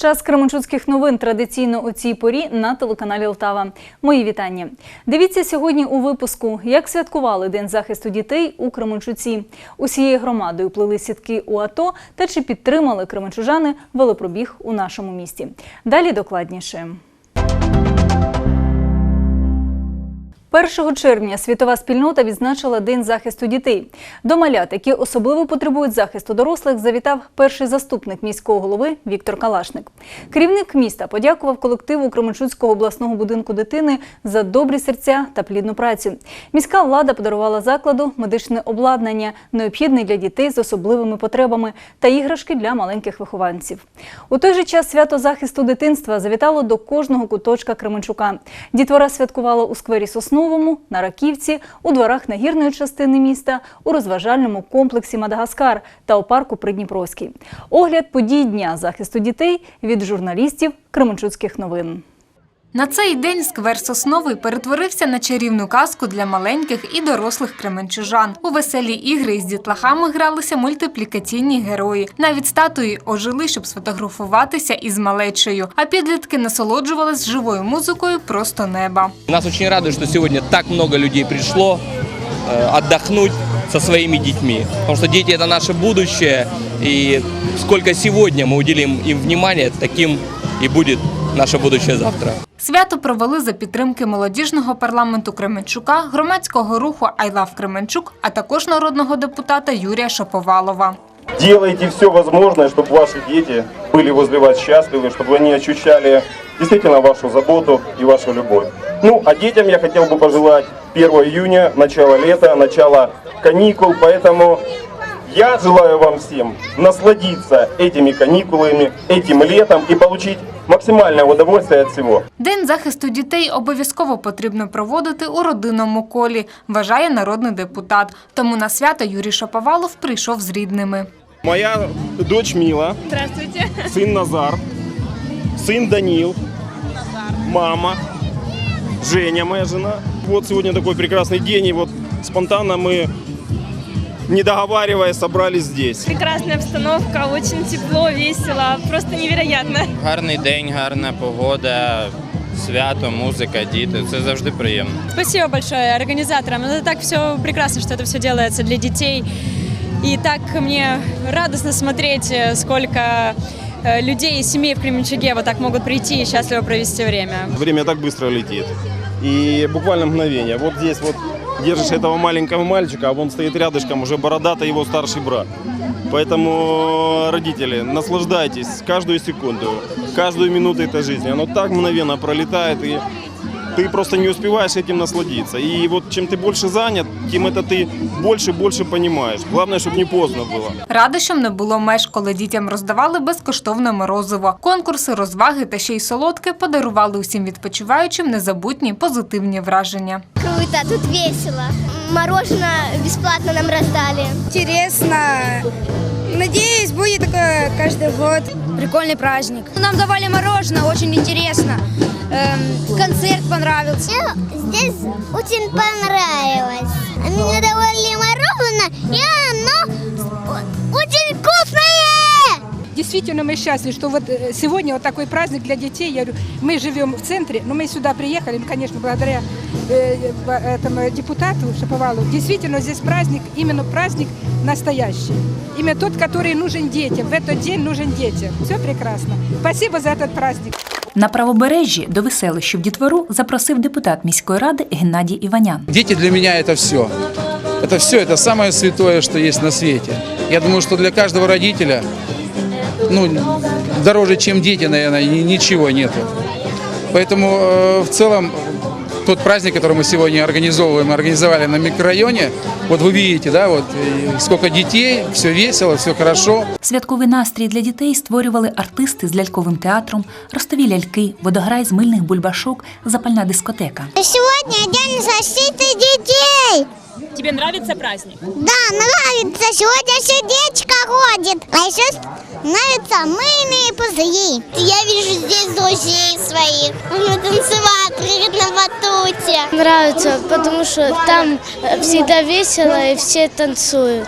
Час Кременчуцьких новин традиційно у цій порі на телеканалі Лтава. Мої вітання. Дивіться сьогодні у випуску, як святкували День захисту дітей у Кременчуці. Усією громадою плили сітки у АТО та чи підтримали кременчужани велопробіг у нашому місті. Далі докладніше. 1 червня світова спільнота відзначила День захисту дітей. До малят, які особливо потребують захисту дорослих, завітав перший заступник міського голови Віктор Калашник. Керівник міста подякував колективу Кременчуцького обласного будинку дитини за добрі серця та плідну працю. Міська влада подарувала закладу медичне обладнання, необхідне для дітей з особливими потребами та іграшки для маленьких вихованців. У той же час свято захисту дитинства завітало до кожного куточка Кременчука. Дітвора святкувала у сквері Сосновому, на Раківці, у дворах нагірної частини міста, у розважальному комплексі Мадагаскар та у парку Придніпровський. Огляд подій Дня захисту дітей від журналістів Кременчуцьких новин. На цей день сквер Сосновий перетворився на чарівну казку для маленьких і дорослих кременчужан. У веселі ігри із дітлахами гралися мультиплікаційні герої. Навіть статуї ожили, щоб сфотографуватися із малечею. А підлітки насолоджувались живою музикою просто неба. Нас очень радует, что сегодня так много людей пришло э, отдохнуть со своими детьми. Потому что дети это наше будущее. И сколько сегодня мы уделим им внимания, таким и будет наше будущее завтра. Свято провели за підтримки молодіжного парламенту Кременчука, громадського руху «I love Кременчук, а також народного депутата Юрія Шаповалова. Делайте все возможное, чтобы ваши дети были возле вас счастливы, чтобы они ощущали действительно вашу заботу и вашу любовь. Ну, а детям я хотел бы пожелать 1 июня, начало лета, начало каникул, поэтому я желаю вам всем насладиться этими каникулами, этим летом и получить максимальное удовольствие от всего. День захисту дітей обов'язково потрібно проводити у родинному колі, вважає народний депутат. Тому на свято Юрій Шаповалов прийшов з рідними. Моя дочь Мила. Здравствуйте. сын Назар, сын Данил, мама, Женя, моя жена. Вот сегодня такой прекрасный день, и вот спонтанно мы, Не договариваясь, собрались здесь. Прекрасная обстановка, очень тепло, весело, просто невероятно. Гарний день, гарна погода, свято, музика, діти. Це завжди приємно. Спасибо большое организаторам. Это так все прекрасно, что это все делается для детей. И так мне радостно смотреть, э, сколько э, людей и семей в Кременчуге вот так могут прийти и счастливо провести время. Время так быстро летит. И буквально мгновение. Вот здесь вот держишь этого маленького мальчика, а он стоит рядышком, уже бородатый его старший брат. Поэтому, родители, наслаждайтесь каждую секунду, каждую минуту этой жизни. Оно так мгновенно пролетает, и ты просто не успеваешь этим насладиться. И вот чем ты больше занят, тем это ты больше и больше понимаешь. Главное, чтобы не поздно было. Радощам не було меж, коли дітям роздавали безкоштовне морозиво. Конкурси, розваги та ще й солодке подарували усім відпочиваючим незабутні позитивні враження. Круто, тут весело. Мороженое бесплатно нам раздали. интересно. Надеюсь, будет такое каждый год. Прикольный праздник. Нам давали мороженое, очень интересно. Эм, концерт понравился. Здесь очень понравилось. Мне давали мороженое, и оно очень вкусное! Действительно, мы счастливы, что вот э, сегодня вот такой праздник для детей. Я говорю, мы живем в центре, но мы сюда приехали, ну, конечно, благодаря э, в- этому депутату Шаповалу. Действительно, здесь праздник, именно праздник настоящий. Именно тот, который нужен детям. В этот день нужен детям. Все прекрасно. Спасибо за этот праздник. На правобережжі до веселищів дітвору запросив депутат міської ради Геннадій Іванян. Дети для меня это все. Это все, это самое святое, что есть на свете. Я думаю, что для каждого родителя, ну, дороже, чем дети, наверное, ни- ничего нету. Поэтому э, в целом тот праздник, который мы сегодня организовываем, организовали на микрорайоне, вот вы видите, да, вот и сколько детей, все весело, все хорошо. Святковий настрій для дітей створювали артисти з ляльковим театром, ростові ляльки, водограй з мильних бульбашок, запальна дискотека. Сегодня день защиты детей. Тебе нравится праздник? Да, нравится. Сегодня сердечко ходит. А еще нравятся мыльные пузыри. Я вижу здесь друзей своих. Мы танцевать, прыгать на батуте. Нравится, потому что там э, всегда весело и все танцуют.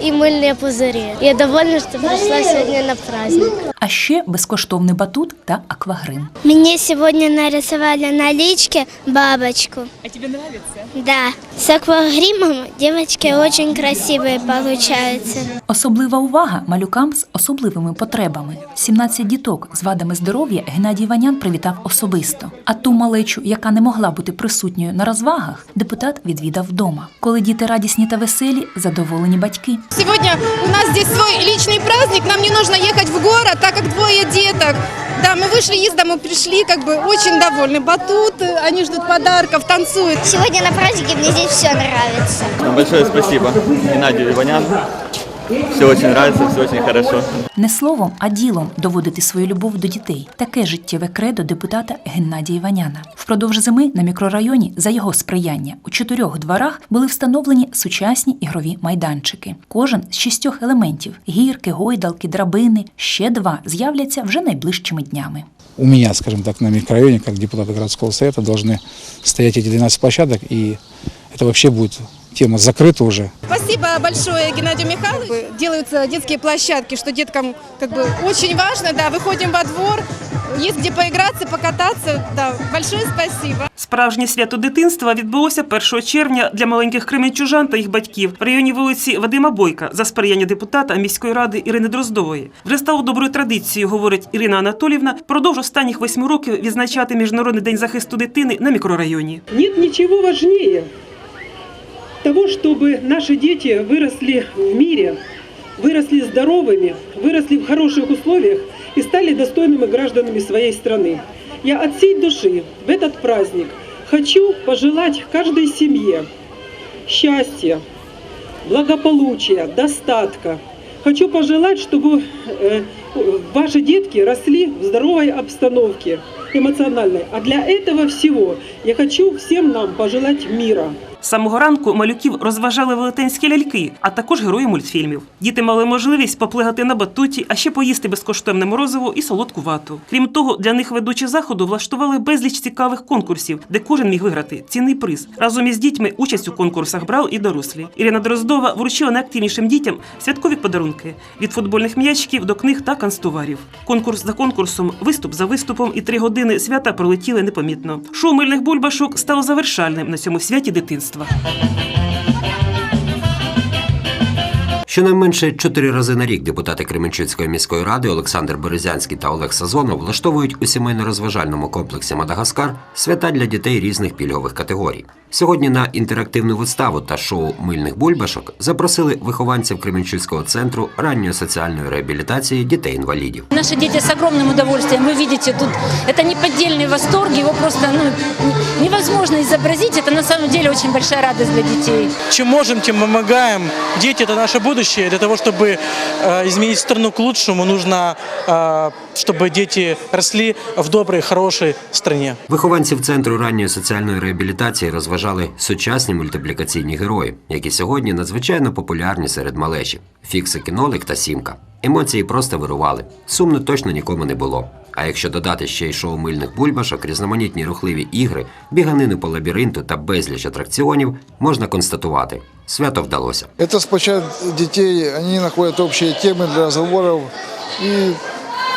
и мыльные пузыри. Я довольна, что пришла сегодня на праздник. А ще безкоштовний батут та аквагрим. Мне сегодня нарисовали на личке бабочку. А тебе нравится? Да. С аквагримом девочки очень красивые получаются. Особлива увага малюкам з особливими потребами. 17 діток з вадами здоров'я Геннадій Ванян привітав особисто. А ту малечу, яка не могла бути присутньою на розвагах, депутат відвідав вдома. Коли діти радісні та веселі, задоволені батьки. Сегодня у нас здесь свой личный праздник, нам не нужно ехать в город, так как двое деток. Да, мы вышли из дома, пришли, как бы очень довольны. Батут, они ждут подарков, танцуют. Сегодня на празднике мне здесь все нравится. Большое спасибо Геннадию Иванян. Все очень нравится, все очень хорошо. Не словом, а ділом доводити свою любов до дітей. Таке життєве кредо депутата Геннадія Ваняна. Впродовж зими на мікрорайоні за його сприяння у чотирьох дворах були встановлені сучасні ігрові майданчики. Кожен з шістьох елементів: гірки, гойдалки, драбини. Ще два з'являться вже найближчими днями. У меня, скажем так, на микрорайоне, как депутата городского совета, должны стоять эти 12 площадок, и это вообще будет тема закрыта уже. Спасибо большое Геннадию Михайловичу. Делаются детские площадки, что деткам как бы очень важно. Да, выходим во двор, есть где поиграться, покататься. Да, большое спасибо. Справжнє свято дитинства відбулося 1 червня для маленьких кременчужан та їх батьків в районі вулиці Вадима Бойка за сприяння депутата міської ради Ірини Дроздової. Вже стало доброю традицією, говорить Ірина Анатолівна, впродовж останніх восьми років відзначати Міжнародний день захисту дитини на мікрорайоні. Нет ничего важнее того, чтобы наши дети выросли в мире, выросли здоровыми, выросли в хороших условиях и стали достойными гражданами своей страны. Я от всей души в этот праздник хочу пожелать каждой семье счастья, благополучия, достатка. Хочу пожелать, чтобы э, ваши детки росли в здоровой обстановке эмоциональной. А для этого всего я хочу всем нам пожелать мира. Самого ранку малюків розважали велетенські ляльки, а також герої мультфільмів. Діти мали можливість поплигати на батуті, а ще поїсти безкоштовне морозиво і солодку вату. Крім того, для них ведучі заходу влаштували безліч цікавих конкурсів, де кожен міг виграти цінний приз. Разом із дітьми участь у конкурсах брали і дорослі. Ірина Дроздова вручила найактивнішим дітям святкові подарунки від футбольних м'ячиків до книг та канцтоварів. Конкурс за конкурсом, виступ за виступом і три години свята пролетіли непомітно. Шоу мильних бульбашок стало завершальним на цьому святі дитинства. творчества. Щонайменше чотири рази на рік депутати Кременчуцької міської ради Олександр Березянський та Олег Сазонов влаштовують у сімейно-розважальному комплексі Мадагаскар свята для дітей різних пільгових категорій. Сьогодні на інтерактивну виставу та шоу мильних бульбашок запросили вихованців Кременчуцького центру ранньої соціальної реабілітації дітей-інвалідів. Наши дети с огромным удовольствием, вы видите, тут это неподдельный восторг, его просто ну, невозможно изобразить, это на самом деле очень большая радость для детей. Чем можем, тем помогаем. Дети – это наше будущее. Для того, чтобы э, изменить страну к лучшему, нужно, э, чтобы дети росли в доброй, хорошей стране. Вихованців центру ранньої соціальної реабілітації розважали сучасні мультиплікаційні герої, які сьогодні надзвичайно популярні серед малечі: Фіксики Нолик та Сімка. Емоції просто вирували. Сумно точно нікому не було. А якщо додати ще й шоу мильних бульбашок, різноманітні рухливі ігри, біганини по лабіринту та безліч атракціонів, можна констатувати, свято вдалося. Це спочатку дітей, вони знаходять спільні теми для разговоров, и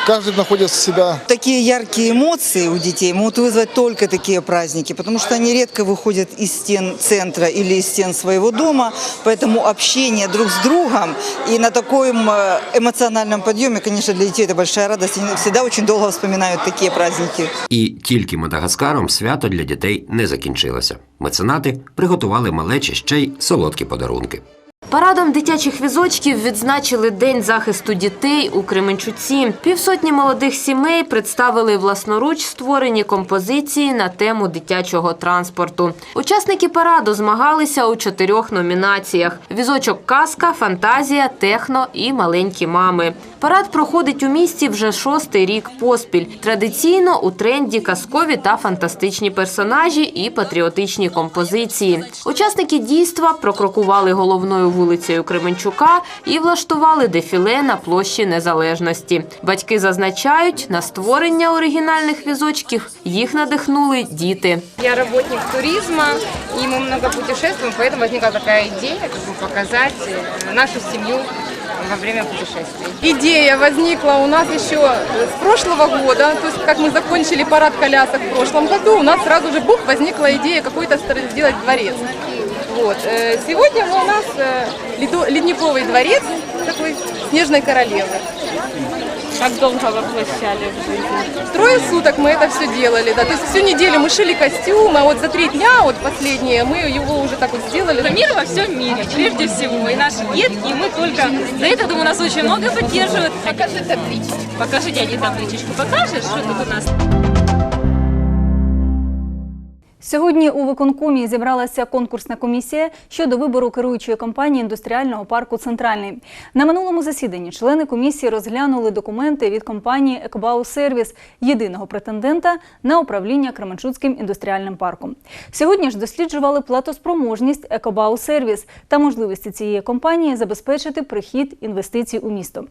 каждый находит себя. Такие яркие эмоции у детей могут вызвать только такие праздники, потому что они редко выходят из стен центра или из стен своего дома, поэтому общение друг с другом и на таком э, эмоциональном подъеме, конечно, для детей это большая радость. Они всегда очень долго вспоминают такие праздники. І тільки Мадагаскаром свято для дітей не закінчилося. Меценати приготували малечі ще й солодкі подарунки. Парадом дитячих візочків відзначили День захисту дітей у Кременчуці. Півсотні молодих сімей представили власноруч створені композиції на тему дитячого транспорту. Учасники параду змагалися у чотирьох номінаціях: візочок казка, фантазія, техно і маленькі мами. Парад проходить у місті вже шостий рік поспіль. Традиційно у тренді казкові та фантастичні персонажі і патріотичні композиції. Учасники дійства прокрокували головною головною вулицею Кременчука і влаштували дефіле на площі Незалежності. Батьки зазначають, на створення оригінальних візочків їх надихнули діти. Я работник туризма, и мы много путешествуем, поэтому возникла такая идея, как бы показать э, нашу семью во время путешествий. Идея возникла у нас еще с прошлого года, то есть как мы закончили парад колясок в прошлом году, у нас сразу же бух возникла идея какой-то стро- сделать дворец. Вот. э, Сегодня у нас э, ледниковый дворец такой снежной королевы. Как долго воплощали в жизнь? Трое суток мы это все делали, да. То есть всю неделю мы шили костюмы, а вот за три дня, вот последние, мы его уже так вот сделали. Мир во всем мире, прежде всего. И наши детки, и мы только... За это, думаю, нас очень много поддерживают. Покажи табличку. Покажи дяде табличечку. Покажешь, что тут у нас? Сьогодні у виконкомі зібралася конкурсна комісія щодо вибору керуючої компанії індустріального парку Центральний. На минулому засіданні члени комісії розглянули документи від компанії Екобау Сервіс, єдиного претендента на управління Кременчуцьким індустріальним парком. Сьогодні ж досліджували платоспроможність Екобау Сервіс та можливості цієї компанії забезпечити прихід інвестицій у місто.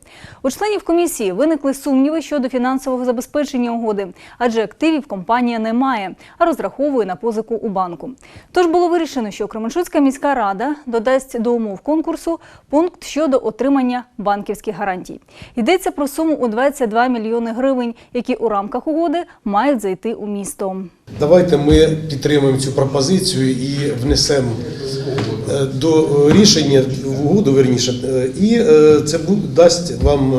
У членів комісії виникли сумніви щодо фінансового забезпечення угоди, адже активів компанія не має, а розраховує на позику у банку. Тож було вирішено, що Кременчуцька міська рада додасть до умов конкурсу пункт щодо отримання банківських гарантій. Йдеться про суму у 22 мільйони гривень, які у рамках угоди мають зайти у місто. Давайте ми підтримаємо цю пропозицію і внесемо е, до рішення в угоду, верніше, е, і е, це дасть вам е,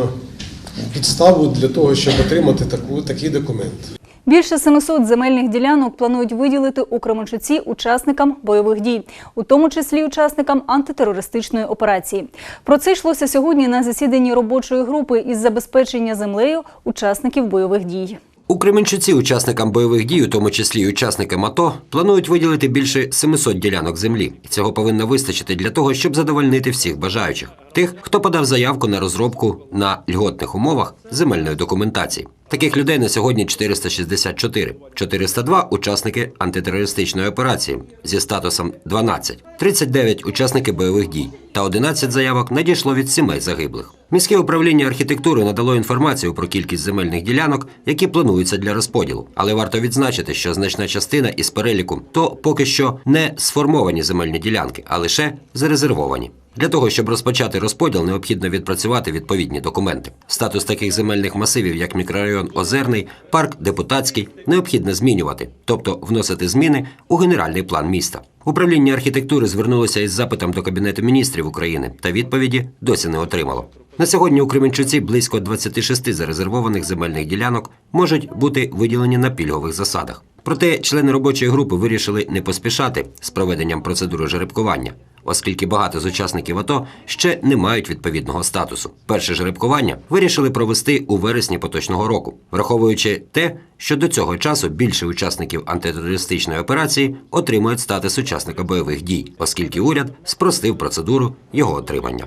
підставу для того, щоб отримати таку, такий документ. Більше 700 земельних ділянок планують виділити у Кременчуці учасникам бойових дій, у тому числі учасникам антитерористичної операції. Про це йшлося сьогодні на засіданні робочої групи із забезпечення землею учасників бойових дій. У Кременчуці учасникам бойових дій, у тому числі й учасникам АТО, планують виділити більше 700 ділянок землі. Цього повинно вистачити для того, щоб задовольнити всіх бажаючих, тих, хто подав заявку на розробку на льготних умовах земельної документації. Таких людей на сьогодні 464. 402 – учасники антитерористичної операції зі статусом 12, 39 – учасники бойових дій та 11 заявок надійшло від сімей загиблих. Міське управління архітектури надало інформацію про кількість земельних ділянок, які плануються для розподілу. Але варто відзначити, що значна частина із переліку то поки що не сформовані земельні ділянки, а лише зарезервовані. Для того, щоб розпочати розподіл, необхідно відпрацювати відповідні документи. Статус таких земельних масивів, як мікрорайон Озерний, парк Депутатський, необхідно змінювати, тобто вносити зміни у генеральний план міста. Управління архітектури звернулося із запитом до Кабінету міністрів України та відповіді досі не отримало. На сьогодні у Кременчуці близько 26 зарезервованих земельних ділянок можуть бути виділені на пільгових засадах. Проте члени робочої групи вирішили не поспішати з проведенням процедури жеребкування, оскільки багато з учасників АТО ще не мають відповідного статусу. Перше жеребкування вирішили провести у вересні поточного року, враховуючи те, що до цього часу більше учасників антитерористичної операції отримують статус учасника бойових дій, оскільки уряд спростив процедуру його отримання.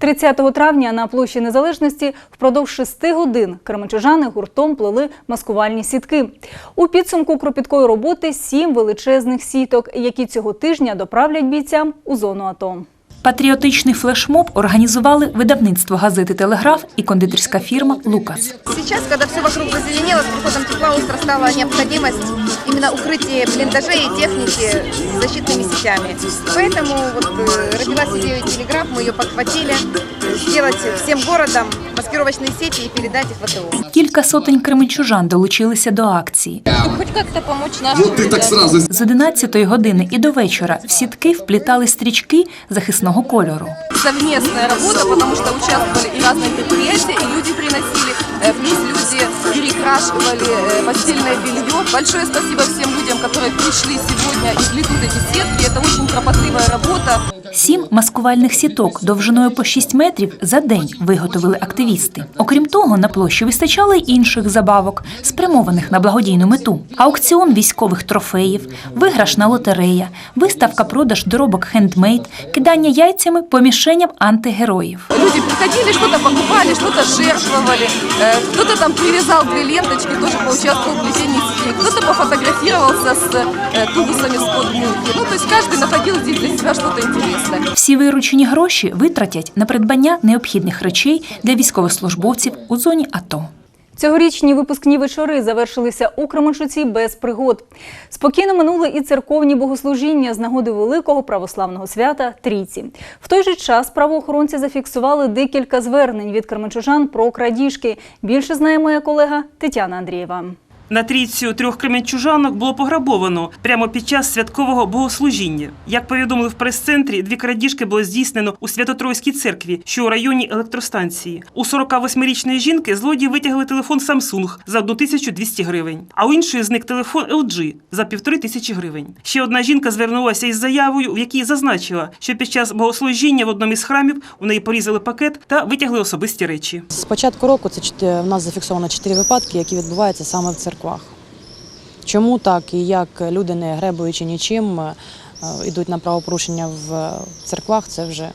30 травня на площі Незалежності впродовж шести годин кременчужани гуртом плели маскувальні сітки. У підсумку кропіткої роботи сім величезних сіток, які цього тижня доправлять бійцям у зону АТО. Патріотичний флешмоб організували видавництво газети Телеграф і кондитерська фірма Лукас. Сейчас, когда все вокруг зазеленело, с приходом тепла остро стала необходимость именно укрытия блиндажей и техники защитными сетями. Поэтому вот, э, родилась идея телеграф, мы ее подхватили, э, сделать всем городам маскировочные сети и передать их в АТО. Кілька сотень кременчужан долучилися до акції. Хоть как-то помочь нашим З 11 години і до вечора в сітки вплітали стрічки захисного кольору. Совместная работа, потому что участвовали и разные предприятия, и люди приносили, э, вниз люди перекрашивали э, постельное белье. Большое спасибо всем людям, которые пришли сегодня и плетут эти сетки. Это очень кропотливая работа. Сім маскувальних сіток довжиною по 6 метрів за день виготовили активісти. Окрім того, на площі вистачало й інших забавок, спрямованих на благодійну мету: аукціон військових трофеїв, виграшна лотерея, виставка продаж доробок хендмейд, кидання яйцями по мішеням антигероїв. Люди люди приходили, что-то покупали, что-то жертвовали. Э, Кто-то там привязал две ленточки, тоже поучаствовал в плетении сетей. Кто-то пофотографировался с э, тубусами с подмылки. Ну, то есть каждый находил здесь для себя что-то интересное. Всі виручені гроші витратять на придбання необхідних речей для військовослужбовців у зоні АТО. Цьогорічні випускні вечори завершилися у Кременчуці без пригод. Спокійно минули і церковні богослужіння з нагоди великого православного свята Трійці. В той же час правоохоронці зафіксували декілька звернень від кременчужан про крадіжки. Більше знає моя колега Тетяна Андрієва. На трійцю трьох кременчужанок було пограбовано прямо під час святкового богослужіння. Як повідомили в прес-центрі, дві крадіжки було здійснено у Свято-Тройській церкві, що у районі електростанції. У 48-річної жінки злодії витягли телефон Samsung за 1200 гривень, а у іншої зник телефон LG за півтори тисячі гривень. Ще одна жінка звернулася із заявою, в якій зазначила, що під час богослужіння в одному із храмів у неї порізали пакет та витягли особисті речі. З початку року це в нас зафіксовано чотири випадки, які відбуваються саме в церквах. Чому так і як люди, не гребуючи нічим, е, йдуть на правопорушення в церквах, це вже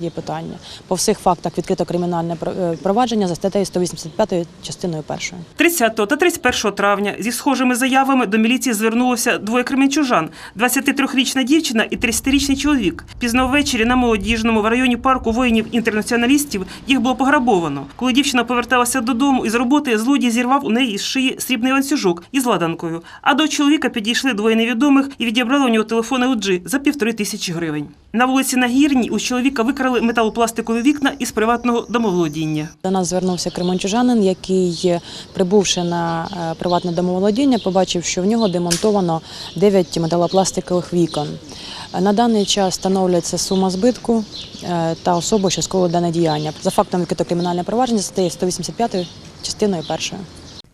є питання. По всіх фактах відкрито кримінальне е, провадження за статтею 185 частиною першою. 30 та 31 травня зі схожими заявами до міліції звернулося двоє кременчужан – 23-річна дівчина і 30-річний чоловік. Пізно ввечері на молодіжному в районі парку воїнів-інтернаціоналістів їх було пограбовано. Коли дівчина поверталася додому із роботи, злодій зірвав у неї з шиї срібний ланцюжок із ладанкою. А до чоловіка підійшли двоє невідомих і відібрали у нього телефон LG за півтори тисячі гривень. На вулиці Нагірній у чоловіка викрали металопластикові вікна із приватного домоволодіння. До нас звернувся кременчужанин, який, прибувши на е, приватне домоволодіння, побачив, що в нього демонтовано 9 металопластикових вікон. Е, На даний час встановлюється сума збитку е, та особа, що дане діяння. За фактом відкрито кримінальне провадження стає 185 частиною першою.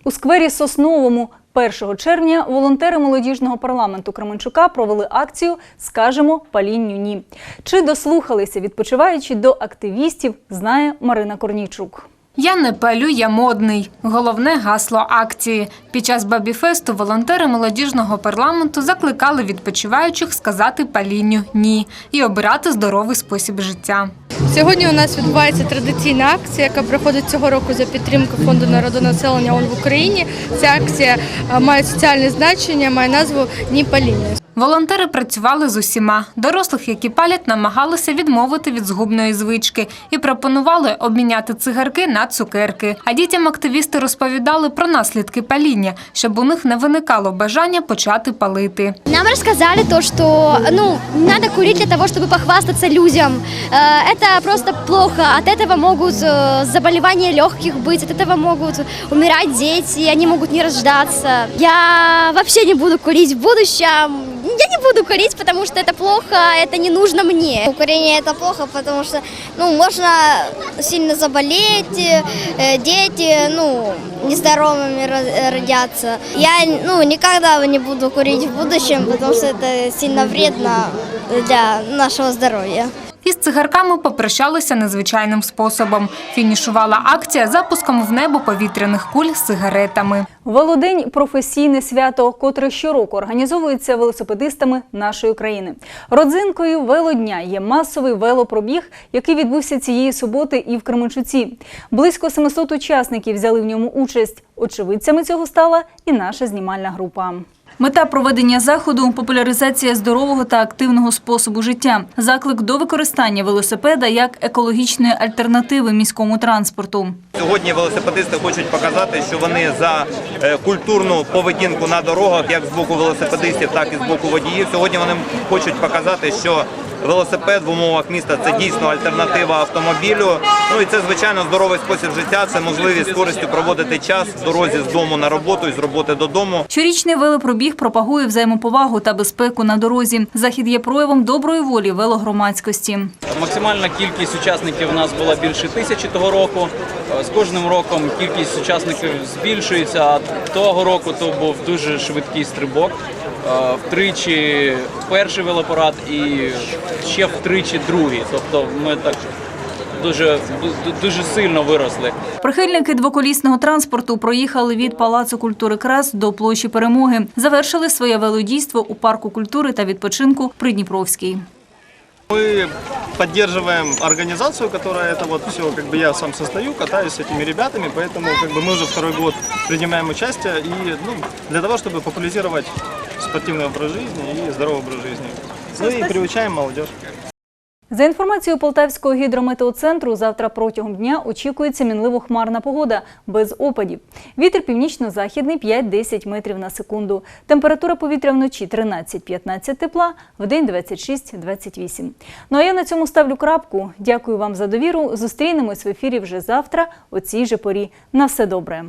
У сквері Сосновому 1 червня волонтери молодіжного парламенту Кременчука провели акцію Скажемо палінню ні. Чи дослухалися відпочиваючи до активістів, знає Марина Корнійчук. Я не палю, я модний. Головне гасло акції. Під час бабіфесту волонтери молодіжного парламенту закликали відпочиваючих сказати палінню ні і обирати здоровий спосіб життя. Сьогодні у нас відбувається традиційна акція, яка проходить цього року за підтримки фонду народонаселення ООН в Україні. Ця акція має соціальне значення, має назву Ні палінню. Волонтери працювали з усіма. Дорослих, які палять, намагалися відмовити від згубної звички і пропонували обміняти цигарки на цукерки. А дітям активісти розповідали про наслідки паління, щоб у них не виникало бажання почати палити. Нам рассказали то, что ну, не надо курить для того, чтобы похвастаться людям. Э, Это просто плохо. От этого могут э, заболевания легких быть, от этого могут умирать дети, они могут не рождаться. Я вообще не буду курить в будущем. Я не буду курить, потому что это плохо, это не нужно мне. Курение это плохо, потому что ну, можно сильно заболеть, э, дети ну, нездоровыми ро- родятся. Я ну, никогда не буду курить в будущем, потому что это сильно вредно для нашего здоровья. Із цигарками попрощалися незвичайним способом. Фінішувала акція запуском в небо повітряних куль з сигаретами. Велодень професійне свято, котре щороку організовується велосипедистами нашої країни. Родзинкою велодня є масовий велопробіг, який відбувся цієї суботи і в Кременчуці. Близько 700 учасників взяли в ньому участь. Очевидцями цього стала і наша знімальна група. Мета проведення заходу популяризація здорового та активного способу життя, заклик до використання велосипеда як екологічної альтернативи міському транспорту. Сьогодні велосипедисти хочуть показати, що вони за е, культурну поведінку на дорогах, як з боку велосипедистів, так і з боку водіїв. Сьогодні вони хочуть показати, що велосипед в умовах міста це дійсно альтернатива автомобілю. Ну і це звичайно здоровий спосіб життя. Це можливість з користю проводити час в дорозі з дому на роботу і з роботи додому. Щорічний велопробіг пропагує взаємоповагу та безпеку на дорозі. Захід є проявом доброї волі велогромадськості. Максимальна кількість учасників у нас була більше тисячі того року. З кожним роком кількість учасників збільшується. А того року то був дуже швидкий стрибок. Е, Втричі перший велопарад і ще втричі другий. Тобто ми так дуже, дуже сильно виросли. Прихильники двоколісного транспорту проїхали від Палацу культури Крас до площі Перемоги. Завершили своє велодійство у парку культури та відпочинку Придніпровський. Мы поддерживаем организацию, которая это вот все, как бы я сам состою, катаюсь с этими ребятами, поэтому как бы мы уже второй год принимаем участие и ну, для того, чтобы популяризировать спортивный образ жизни и здоровый образ жизни. Ну и приучаем молодежь. За інформацією Полтавського гідрометеоцентру, завтра протягом дня очікується мінливо хмарна погода без опадів. Вітер північно-західний 5-10 метрів на секунду. Температура повітря вночі 13-15 тепла, вдень 26-28. Ну а я на цьому ставлю крапку. Дякую вам за довіру. Зустрінемось в ефірі вже завтра о цій же порі. На все добре.